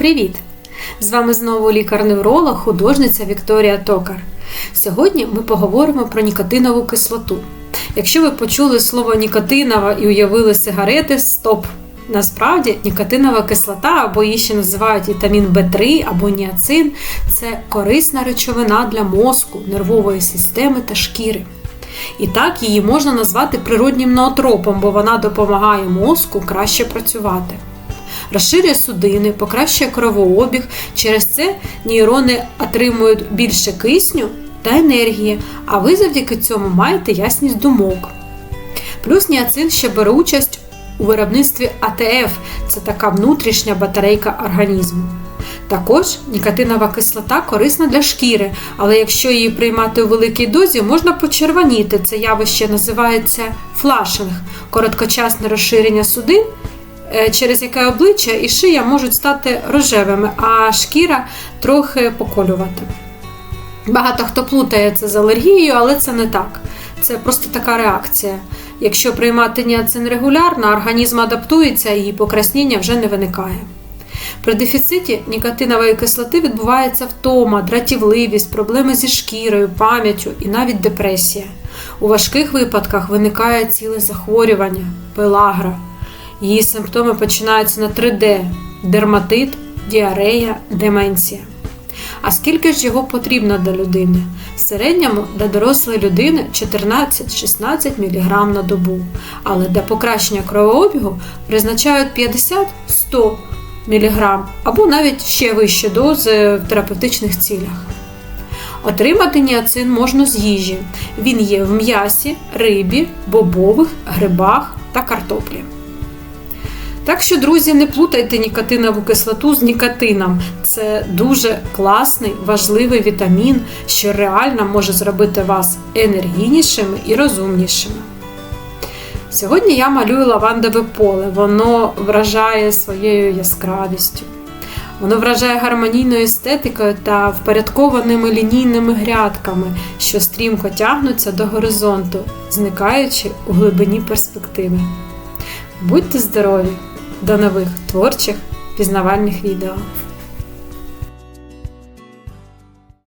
Привіт! З вами знову лікар-невролог, художниця Вікторія Токар. Сьогодні ми поговоримо про нікотинову кислоту. Якщо ви почули слово нікотинова і уявили сигарети, стоп! Насправді нікотинова кислота, або її ще називають вітамін В3 або ніацин, це корисна речовина для мозку, нервової системи та шкіри. І так її можна назвати природнім ноотропом, бо вона допомагає мозку краще працювати. Розширює судини, покращує кровообіг, через це нейрони отримують більше кисню та енергії, а ви завдяки цьому маєте ясність думок. Плюс ніацин ще бере участь у виробництві АТФ це така внутрішня батарейка організму. Також нікотинова кислота корисна для шкіри, але якщо її приймати у великій дозі, можна почервоніти. Це явище називається флашинг, короткочасне розширення судин, через яке обличчя і шия можуть стати рожевими, а шкіра трохи поколювати. Багато хто плутає це з алергією, але це не так. Це просто така реакція. Якщо приймати ніацин регулярно, організм адаптується і покраснення вже не виникає. При дефіциті нікотинової кислоти відбувається втома, дратівливість, проблеми зі шкірою, пам'яттю і навіть депресія. У важких випадках виникає ціле захворювання, пелагра. Її симптоми починаються на 3D дерматит, діарея, деменція. А скільки ж його потрібно для людини? В середньому для дорослої людини 14-16 мг на добу, але для покращення кровообігу призначають 50-100 мг або навіть ще вищі дози в терапевтичних цілях. Отримати ніацин можна з їжі. Він є в м'ясі, рибі, бобових, грибах та картоплі. Так що, друзі, не плутайте нікотинову кислоту з нікотином. Це дуже класний, важливий вітамін, що реально може зробити вас енергійнішими і розумнішими. Сьогодні я малюю лавандове поле, воно вражає своєю яскравістю. Воно вражає гармонійною естетикою та впорядкованими лінійними грядками, що стрімко тягнуться до горизонту, зникаючи у глибині перспективи. Будьте здорові! До нових творчих пізнавальних відео!